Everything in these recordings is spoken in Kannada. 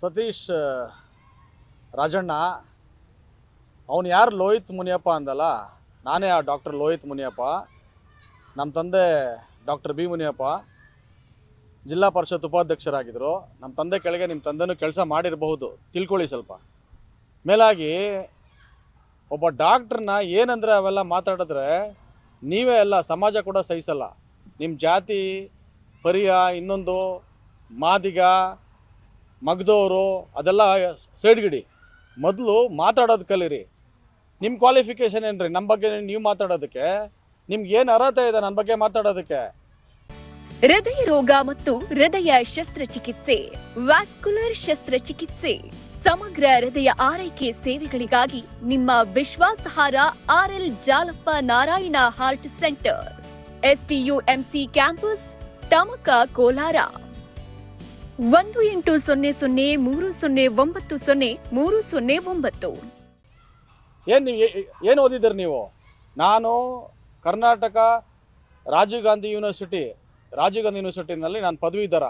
ಸತೀಶ್ ರಾಜಣ್ಣ, ಅವನು ಯಾರು ಲೋಹಿತ್ ಮುನಿಯಪ್ಪ ಅಂದಲ್ಲ, ನಾನೇ ಆ ಡಾಕ್ಟರ್ ಲೋಹಿತ್ ಮುನಿಯಪ್ಪ ನಮ್ಮ ತಂದೆ ಡಾಕ್ಟರ್ ಬಿ ಮುನಿಯಪ್ಪ, ಜಿಲ್ಲಾ ಪರಿಷತ್ ಉಪಾಧ್ಯಕ್ಷರಾಗಿದ್ದರು ನಮ್ಮ ತಂದೆ ಕೆಳಗೆ ನಿಮ್ಮ ತಂದೆನೂ ಕೆಲಸ ಮಾಡಿರಬಹುದು, ತಿಳ್ಕೊಳ್ಳಿ ಸ್ವಲ್ಪ. ಮೇಲಾಗಿ, ಒಬ್ಬ ಡಾಕ್ಟ್ರನ್ನ ಏನಂದರೆ ಅವೆಲ್ಲ ಮಾತಾಡಿದ್ರೆ, ನೀವೇ ಎಲ್ಲ ಸಮಾಜ ಕೂಡ ಸಹಿಸಲ್ಲ. ನಿಮ್ಮ ಜಾತಿ, ಪರಿಯ, ಇನ್ನೊಂದು, ಮಾದಿಗ ಮಗ್ದೋರು, ಅದೆಲ್ಲ ಸೈಡ್ಗಿಡಿ ಮೊದಲು ಮಾತಾಡೋದು ಕಲೀರಿ. ನಿಮ್ಮ ಕ್ವಾಲಿಫಿಕೇಷನ್ ಏನ್ರಿ? ನಮ್ಮ ಬಗ್ಗೆ ನೀವು ಮಾತಾಡೋದಕ್ಕೆ? ನಿಮ್ಗೆ ಏನು ಅರ್ಹತೆ ಇದೆ ನನ್ನ ಬಗ್ಗೆ ಮಾತಾಡೋದಕ್ಕೆ? ಹೃದಯ ರೋಗ ಮತ್ತು ಹೃದಯ ಶಸ್ತ್ರಚಿಕಿತ್ಸೆ, ವ್ಯಾಸ್ಕುಲರ್ ಶಸ್ತ್ರಚಿಕಿತ್ಸೆ, ಸಮಗ್ರ ಹೃದಯ ಆರೈಕೆ ಸೇವೆಗಳಿಗಾಗಿ ನಿಮ್ಮ ವಿಶ್ವಾಸಹಾರ R L Jalappa Narayana heart centre STUMC campus Tamaka Kolar. ಒಂದು ಎಂಟು ಸೊನ್ನೆ ಸೊನ್ನೆ ಮೂರು ಸೊನ್ನೆ ಒಂಬತ್ತು ಸೊನ್ನೆ ಮೂರು ಸೊನ್ನೆ ಒಂಬತ್ತು. ಏನು ನೀವು ಏನು ಓದಿದ್ದೀರಿ ನೀವು? ನಾನು ಕರ್ನಾಟಕ ರಾಜೀವ್ ಗಾಂಧಿ ಯೂನಿವರ್ಸಿಟಿ, ರಾಜೀವ್ ಗಾಂಧಿ ಯೂನಿವರ್ಸಿಟಿನಲ್ಲಿ ನಾನು ಪದವೀಧರ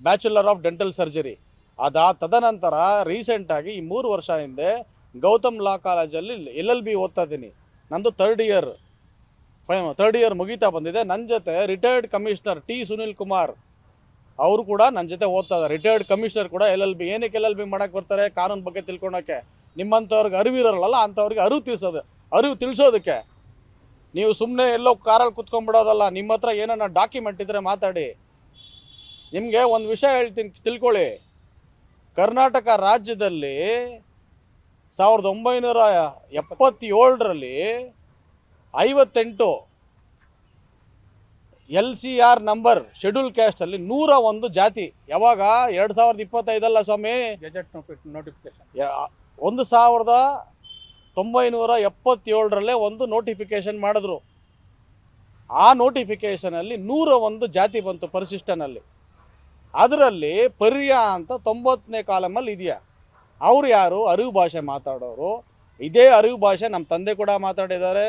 ಬ್ಯಾಚುಲರ್ ಆಫ್ ಡೆಂಟಲ್ ಸರ್ಜರಿ. ಅದಾ ತದನಂತರ ರೀಸೆಂಟಾಗಿ ಈ ಮೂರು ವರ್ಷ ಹಿಂದೆ ಗೌತಮ್ ಲಾ ಕಾಲೇಜಲ್ಲಿ ಎಲ್ ಎಲ್ ಬಿ ಓದ್ತಾ ಇದ್ದೀನಿ. ನಂದು ತರ್ಡ್ ಇಯರ್ ಫೈ ತರ್ಡ್ ಇಯರ್ ಮುಗೀತಾ ಬಂದಿದೆ. ನನ್ನ ಜೊತೆ retired commissioner T Sunil Kumar ಅವರು ಕೂಡ ನನ್ನ ಜೊತೆ ಓದ್ತಾ ಇದ್ದಾರೆ ರಿಟೈರ್ಡ್ ಕಮಿಷನರ್ ಕೂಡ ಎಲ್ ಎಲ್ ಬಿ ಏನಕ್ಕೆ ಎಲ್ ಎಲ್ ಬಿ ಮಾಡಕ್ಕೆ ಬರ್ತಾರೆ ಕಾನೂನು ಬಗ್ಗೆ ತಿಳ್ಕೊಳಕ್ಕೆ? ನಿಮ್ಮಂಥವ್ರಿಗೆ ಅರಿವಿರಲ್ಲ ಅಂಥವ್ರಿಗೆ ಅರಿವು ತಿಳಿಸೋದು, ಅರಿವು ತಿಳಿಸೋದಕ್ಕೆ. ನೀವು ಸುಮ್ಮನೆ ಎಲ್ಲೋ ಕಾರಲ್ಲಿ ಕುತ್ಕೊಂಡ್ಬಿಡೋದಲ್ಲ, ನಿಮ್ಮ ಹತ್ರ ಏನನ್ನ ಡಾಕ್ಯುಮೆಂಟ್ ಇದ್ದರೆ ಮಾತಾಡಿ. ನಿಮಗೆ ಒಂದು ವಿಷಯ ಹೇಳ್ತೀನಿ, ತಿಳ್ಕೊಳ್ಳಿ. ಕರ್ನಾಟಕ ರಾಜ್ಯದಲ್ಲಿ ಸಾವಿರದ ಒಂಬೈನೂರ ಎಪ್ಪತ್ತೇಳರಲ್ಲಿ ಐವತ್ತೆಂಟು L C R number schedule ಕ್ಯಾಸ್ಟಲ್ಲಿ ನೂರ ಒಂದು ಜಾತಿ. ಯಾವಾಗ? ಎರಡು ಸಾವಿರದ ಇಪ್ಪತ್ತೈದಲ್ಲ ಸ್ವಾಮಿ? ಗೆಜೆಟ್ ನೋಟಿಫಿಕೇಶನ್ ಒಂದು ಸಾವಿರದ ತೊಂಬೈನೂರ ಎಪ್ಪತ್ತೇಳರಲ್ಲೇ ಒಂದು ನೋಟಿಫಿಕೇಶನ್ ಮಾಡಿದ್ರು. ಆ ನೋಟಿಫಿಕೇಷನಲ್ಲಿ ನೂರ ಒಂದು ಜಾತಿ ಬಂತು ಪರಿಶಿಷ್ಟನಲ್ಲಿ. ಅದರಲ್ಲಿ ಪರ್ಯ ಅಂತ ತೊಂಬತ್ತನೇ ಕಾಲಮಲ್ಲಿ ಇದೆಯಾ. ಅವ್ರು ಯಾರು? ಅರಿವು ಭಾಷೆ ಮಾತಾಡೋರು. ಇದೇ ಅರಿವು ಭಾಷೆ ನಮ್ಮ ತಂದೆ ಕೂಡ ಮಾತಾಡಿದ್ದಾರೆ.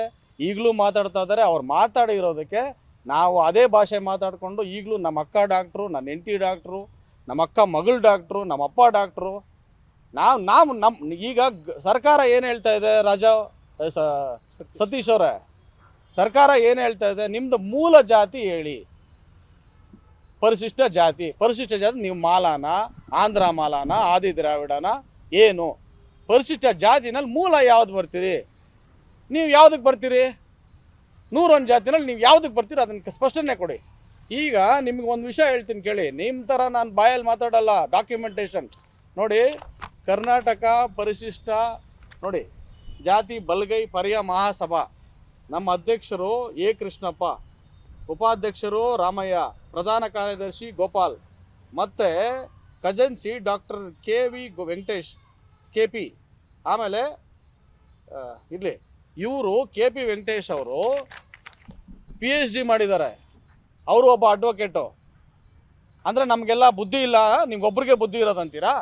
ಈಗಲೂ ಮಾತಾಡ್ತಾ ಇದ್ದಾರೆ. ಅವ್ರು ಮಾತಾಡಿರೋದಕ್ಕೆ ನಾವು ಅದೇ ಭಾಷೆ ಮಾತಾಡಿಕೊಂಡು ಈಗಲೂ ನಮ್ಮ ಅಕ್ಕ ಡಾಕ್ಟ್ರು, ನನ್ನ ಹೆಂಡತಿ ಡಾಕ್ಟ್ರು, ನಮ್ಮ ಅಕ್ಕ ಮಗಳು ಡಾಕ್ಟ್ರು, ನಮ್ಮ ಅಪ್ಪ ಡಾಕ್ಟ್ರು. ನಾವು ನಾವು ನಮ್ಮ ಈಗ ಸರ್ಕಾರ ಏನು ಹೇಳ್ತಾ ಇದೆ ರಾಜ ಸತೀಶ್ ಅವರೇ? ಸರ್ಕಾರ ಏನು ಹೇಳ್ತಾ ಇದೆ? ನಿಮ್ಮದು ಮೂಲ ಜಾತಿ ಹೇಳಿ. ಪರಿಶಿಷ್ಟ ಜಾತಿ ಪರಿಶಿಷ್ಟ ಜಾತಿ ನೀವು ಮಾಲಾನ, ಆಂಧ್ರ ಮಾಲಾನ, ಆದಿ ದ್ರಾವಿಡನ, ಏನು? ಪರಿಶಿಷ್ಟ ಜಾತಿನಲ್ಲಿ ಮೂಲ ಯಾವ್ದು ಬರ್ತೀರಿ? ನೀವು ಯಾವುದಕ್ಕೆ ಬರ್ತೀರಿ? ನೂರೊಂದು ಜಾತಿನಲ್ಲಿ ನೀವು ಯಾವುದಕ್ಕೆ ಬರ್ತೀರ ಅದನ್ನು ಸ್ಪಷ್ಟನೆ ಕೊಡಿ. ಈಗ ನಿಮ್ಗೆ ಒಂದು ವಿಷಯ ಹೇಳ್ತೀನಿ ಕೇಳಿ. ನಿಮ್ಮ ಥರ ನಾನು ಬಾಯಲ್ಲಿ ಮಾತಾಡಲ್ಲ ಡಾಕ್ಯುಮೆಂಟೇಷನ್ ನೋಡಿ, ಕರ್ನಾಟಕ ಪರಿಶಿಷ್ಟ, ನೋಡಿ, ಜಾತಿ ಬಲ್ಗೈ ಪರ್ಯ ಮಹಾಸಭಾ. ನಮ್ಮ ಅಧ್ಯಕ್ಷರು ಎ ಕೃಷ್ಣಪ್ಪ, ಉಪಾಧ್ಯಕ್ಷರು ರಾಮಯ್ಯ, ಪ್ರಧಾನ ಕಾರ್ಯದರ್ಶಿ ಗೋಪಾಲ್, ಮತ್ತು ಕಜನ್ಸಿ doctor K V Venkatesh, K P. ಆಮೇಲೆ ಇರಲಿ. ಇವರು ಕೆ ಪಿ ವೆಂಕಟೇಶ್ ಅವರು ಪಿ ಎಚ್ ಡಿ ಮಾಡಿದ್ದಾರೆ. ಅವರು ಒಬ್ಬ ಅಡ್ವೊಕೇಟು ಅಂದರೆ ನಮಗೆಲ್ಲ ಬುದ್ಧಿ ಇಲ್ಲ, ನಿಮ್ಗೊಬ್ರಿಗೆ ಬುದ್ಧಿ ಇರೋದಂತೀರಾ?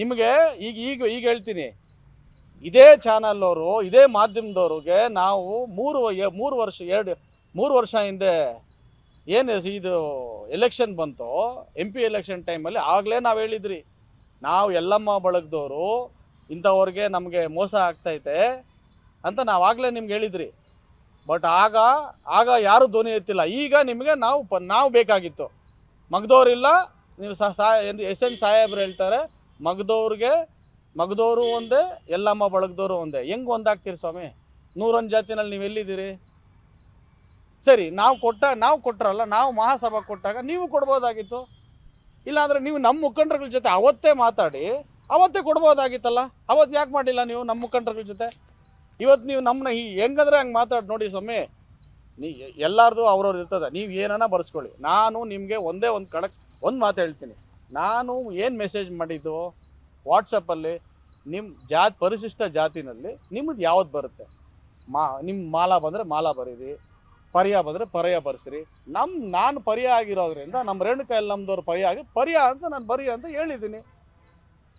ನಿಮಗೆ ಈಗ ಈಗ ಈಗ ಹೇಳ್ತೀನಿ. ಇದೇ ಚಾನಲ್ಲವರು ಇದೇ ಮಾಧ್ಯಮದವ್ರಿಗೆ ನಾವು ಮೂರು ಮೂರು ವರ್ಷ, ಎರಡು, ಮೂರು ವರ್ಷ ಹಿಂದೆ ಏನು ಇದು ಎಲೆಕ್ಷನ್ ಬಂತು ಎಂ ಪಿ ಎಲೆಕ್ಷನ್ ಟೈಮಲ್ಲಿ ಆಗಲೇ ನಾವು ಹೇಳಿದ್ರಿ. ನಾವು ಎಲ್ಲಮ್ಮ ಬಳಗದವರು, ಇಂಥವ್ರಿಗೆ ನಮಗೆ ಮೋಸ ಆಗ್ತೈತೆ ಅಂತ ನಾವು ಆಗಲೇ ನಿಮ್ಗೆ ಹೇಳಿದ್ರಿ. ಬಟ್ ಆಗ ಆಗ ಯಾರೂ ಧ್ವನಿ ಎತ್ತಿಲ್ಲ. ಈಗ ನಿಮಗೆ ನಾವು ಪ, ನಾವು ಬೇಕಾಗಿತ್ತು. ಮಗದವ್ರಿಲ್ಲ ನೀವು ಸಹ ಎಸ್ ಎನ್ ಸಾಹೇಬ್ರು ಹೇಳ್ತಾರೆ ಮಗದವ್ರಿಗೆ ಮಗದವರು ಒಂದೇ, ಎಲ್ಲಮ್ಮ ಬಳಗದವರು ಒಂದೇ. ಹೆಂಗೆ ಒಂದಾಗ್ತೀರಿ ಸ್ವಾಮಿ? ನೂರೊಂದು ಜಾತಿನಲ್ಲಿ ನೀವು ಎಲ್ಲಿದ್ದೀರಿ? ಸರಿ, ನಾವು ಕೊಟ್ಟ, ನಾವು ಕೊಟ್ಟರಲ್ಲ ನಾವು ಮಹಾಸಭಾ ಕೊಟ್ಟಾಗ ನೀವು ಕೊಡ್ಬೋದಾಗಿತ್ತು. ಇಲ್ಲಾಂದರೆ ನೀವು ನಮ್ಮ ಮುಖಂಡರುಗಳ ಜೊತೆ ಅವತ್ತೇ ಮಾತಾಡಿ, ಅವತ್ತೇ ಕೊಡ್ಬೋದಾಗಿತ್ತಲ್ಲ? ಅವತ್ತು ಯಾಕೆ ಮಾಡಿಲ್ಲ ನೀವು ನಮ್ಮ ಮುಖಂಡರುಗಳ ಜೊತೆ? ಇವತ್ತು ನೀವು ನಮ್ಮನ್ನ ಹೆಂಗಂದ್ರೆ ಹಂಗೆ ಮಾತಾಡಿ, ನೋಡಿ ಸ್ವಾಮಿ, ನೀ, ಎಲ್ಲಾರ್ದು ಅವ್ರವ್ರು ಇರ್ತದೆ, ನೀವು ಏನನ್ನ ಬರ್ಸ್ಕೊಳ್ಳಿ. ನಾನು ನಿಮಗೆ ಒಂದೇ ಒಂದು ಕಡಕ್ ಒಂದು ಮಾತು ಹೇಳ್ತೀನಿ. ನಾನು ಏನು ಮೆಸೇಜ್ ಮಾಡಿದ್ದು? ವಾಟ್ಸಪ್ಪಲ್ಲಿ ನಿಮ್ಮ ಜಾತಿ, ಪರಿಶಿಷ್ಟ ಜಾತಿನಲ್ಲಿ ನಿಮ್ಮದು ಯಾವ್ದು ಬರುತ್ತೆ? ಮಾ ನಿಮ್ಮ ಮಾಲ ಬಂದರೆ ಮಾಲ ಬರೀರಿ, ಪರ್ಯ ಬಂದರೆ ಪರ್ಯ ಬರ್ಸಿರಿ. ನಮ್ಮ ನಾನು ಪರ್ಯ ಆಗಿರೋದ್ರಿಂದ ನಮ್ಮ ರೇಣುಕಾಯಲ್ಲಿ ನಮ್ಮದವ್ರು ಪರ್ಯ ಆಗಿ, ಪರ್ಯ ಅಂತ ನಾನು ಬರೀ ಅಂತ ಹೇಳಿದ್ದೀನಿ.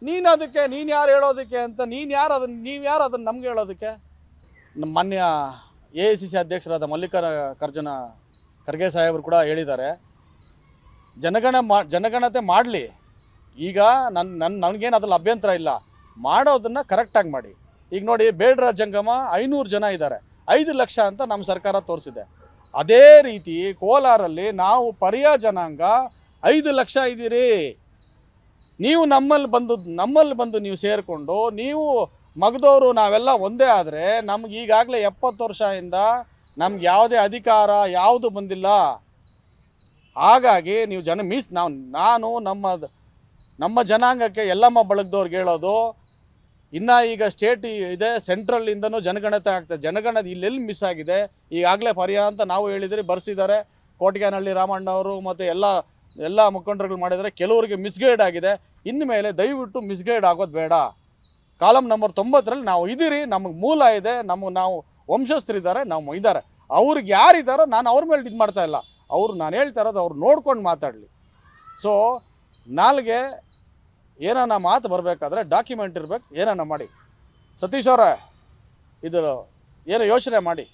ನೀನು ಅದಕ್ಕೆ, ನೀನು ಯಾರು ಹೇಳೋದಕ್ಕೆ ಅಂತ, ನೀನು ಯಾರು ಅದನ್ನು ನೀವು ಯಾರು ಅದನ್ನು ನಮ್ಗೆ ಹೇಳೋದಕ್ಕೆ? ನಮ್ಮ ಮಾನ್ಯ ಎ ಐ ಸಿ ಸಿ ಅಧ್ಯಕ್ಷರಾದ ಮಲ್ಲಿಕಾರ್ಜುನ ಖರ್ಗೆ ಸಾಹೇಬರು ಕೂಡ ಹೇಳಿದ್ದಾರೆ. ಜನಗಣ ಮಾ, ಜನಗಣತೆ ಮಾಡಲಿ. ಈಗ ನನ್ನ ನನ್ನ ನನಗೇನು ಅದ್ರಲ್ಲಿ ಅಭ್ಯಂತರ ಇಲ್ಲ. ಮಾಡೋದನ್ನು ಕರೆಕ್ಟಾಗಿ ಮಾಡಿ. ಈಗ ನೋಡಿ ಬೇಡ್ರ ಜಂಗಮ ಐನೂರು ಜನ ಇದ್ದಾರೆ. ಐದು ಲಕ್ಷ ಅಂತ ನಮ್ಮ ಸರ್ಕಾರ ತೋರಿಸಿದೆ. ಅದೇ ರೀತಿ ಕೋಲಾರಲ್ಲಿ ನಾವು ಪರ್ಯ ಜನಾಂಗ ಐದು ಲಕ್ಷ ಇದ್ದೀರಿ. ನೀವು ನಮ್ಮಲ್ಲಿ ಬಂದು ನಮ್ಮಲ್ಲಿ ಬಂದು ನೀವು ಸೇರಿಕೊಂಡು, ನೀವು ಮಗದವರು ನಾವೆಲ್ಲ ಒಂದೇ ಆದರೆ ನಮ್ಗೆ ಈಗಾಗಲೇ ಎಪ್ಪತ್ತು ವರ್ಷದಿಂದ ನಮ್ಗೆ ಯಾವುದೇ ಅಧಿಕಾರ ಯಾವುದು ಬಂದಿಲ್ಲ. ಹಾಗಾಗಿ ನೀವು ಜನ ಮೀಸ್, ನಾವು, ನಾನು ನಮ್ಮ ನಮ್ಮ ಜನಾಂಗಕ್ಕೆ ಎಲ್ಲಮ್ಮ ಬಳಗದವ್ರಿಗೆ ಹೇಳೋದು, ಇನ್ನು ಈಗ ಸ್ಟೇಟ್ ಇದೆ ಸೆಂಟ್ರಲ್ಲಿಂದನೂ ಜನಗಣತಿ ಆಗ್ತದೆ ಜನಗಣತಿ ಇಲ್ಲೆಲ್ಲಿ ಮಿಸ್ ಆಗಿದೆ, ಈಗಾಗಲೇ ಪರ್ಯಾಯ ಅಂತ ನಾವು ಹೇಳಿದ್ರಿ ಬರ್ಸಿದ್ದಾರೆ ಕೋಟಿಗಾನಹಳ್ಳಿ ರಾಮಣ್ಣವರು ಮತ್ತು ಎಲ್ಲ ಎಲ್ಲ ಮುಖಂಡರುಗಳು ಮಾಡಿದರೆ ಕೆಲವರಿಗೆ ಮಿಸ್ಗೈಡ್ ಆಗಿದೆ. ಇನ್ಮೇಲೆ ದಯವಿಟ್ಟು ಮಿಸ್ಗೈಡ್ ಆಗೋದು ಬೇಡ. ಕಾಲಮ್ ನಂಬರ್ ತೊಂಬತ್ತರಲ್ಲಿ ನಾವು ಇದ್ದೀರಿ, ನಮಗೆ ಮೂಲ ಇದೆ ನಮ್ಮ ನಾವು ವಂಶಸ್ಥರಿದ್ದಾರೆ, ನಾವು ಇದ್ದಾರೆ. ಅವ್ರಿಗೆ ಯಾರಿದ್ದಾರೋ ನಾನು ಅವ್ರ ಮೇಲೆ ಇದು ಮಾಡ್ತಾ ಇಲ್ಲ. ಅವರು ನಾನು ಹೇಳ್ತಾ ಇರೋದು ಅವ್ರು ನೋಡ್ಕೊಂಡು ಮಾತಾಡಲಿ. ಸೊ ನಾಲ್ಗೆ ಏನಾನ ಮಾತು ಬರಬೇಕಾದ್ರೆ ಡಾಕ್ಯುಮೆಂಟ್ ಇರಬೇಕು, ಏನಾನ ಮಾಡಿ. ಸತೀಶ್ ಅವರೇ, ಇದು ಏನೋ ಯೋಚನೆ ಮಾಡಿ.